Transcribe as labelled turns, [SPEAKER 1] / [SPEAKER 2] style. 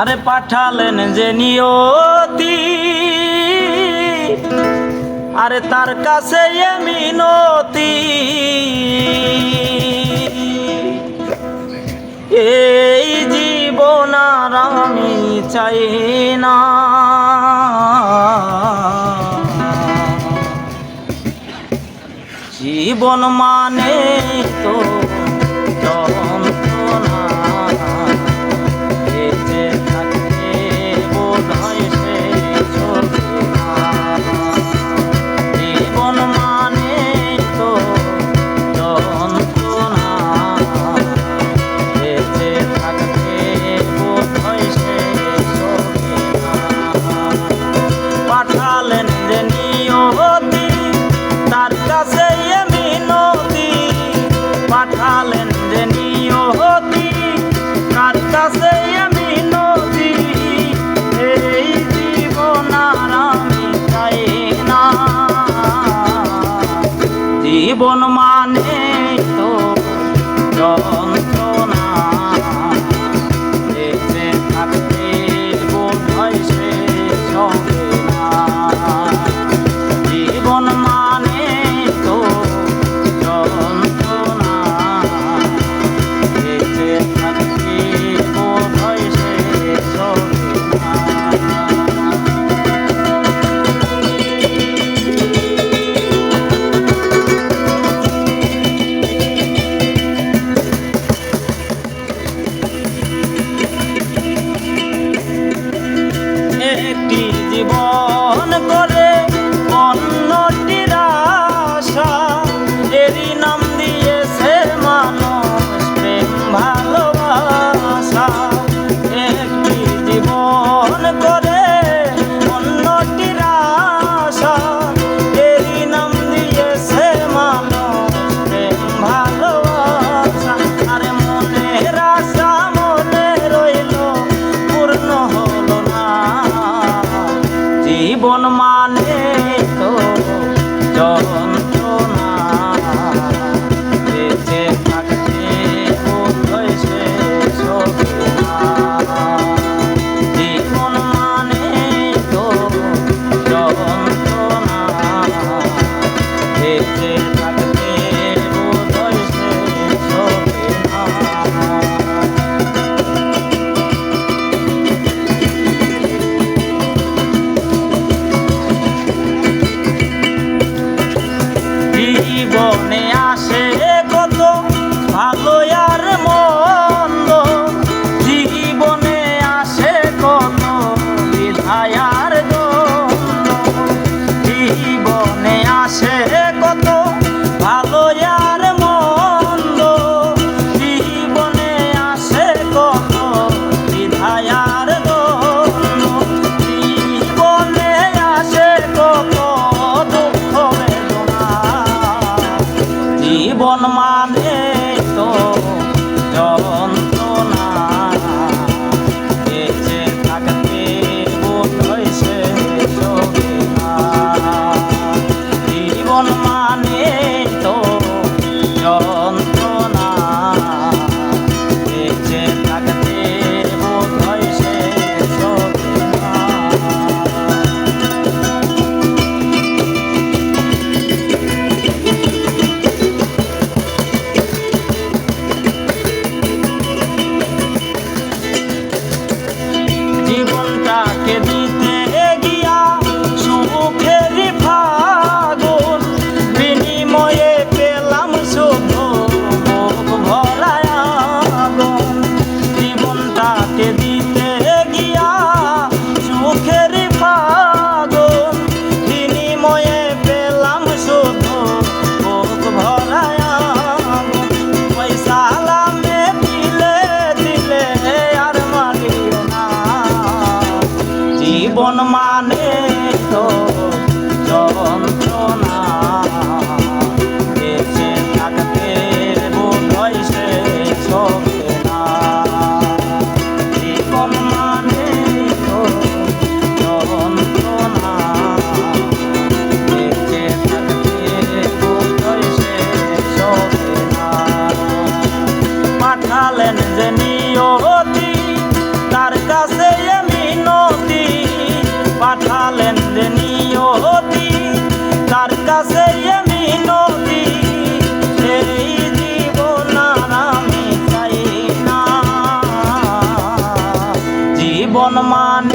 [SPEAKER 1] আরে পাঠালেন যে নিয়তি। আরে তার কাছে মিনতি এই জীবন আর আমি চাই না। জীবন মানে তো জীবন মা জীবন মানে তো যন্ত্র জীবনে আসে। কত ভালো জীবন মানে que জীবন মানে সম্মানে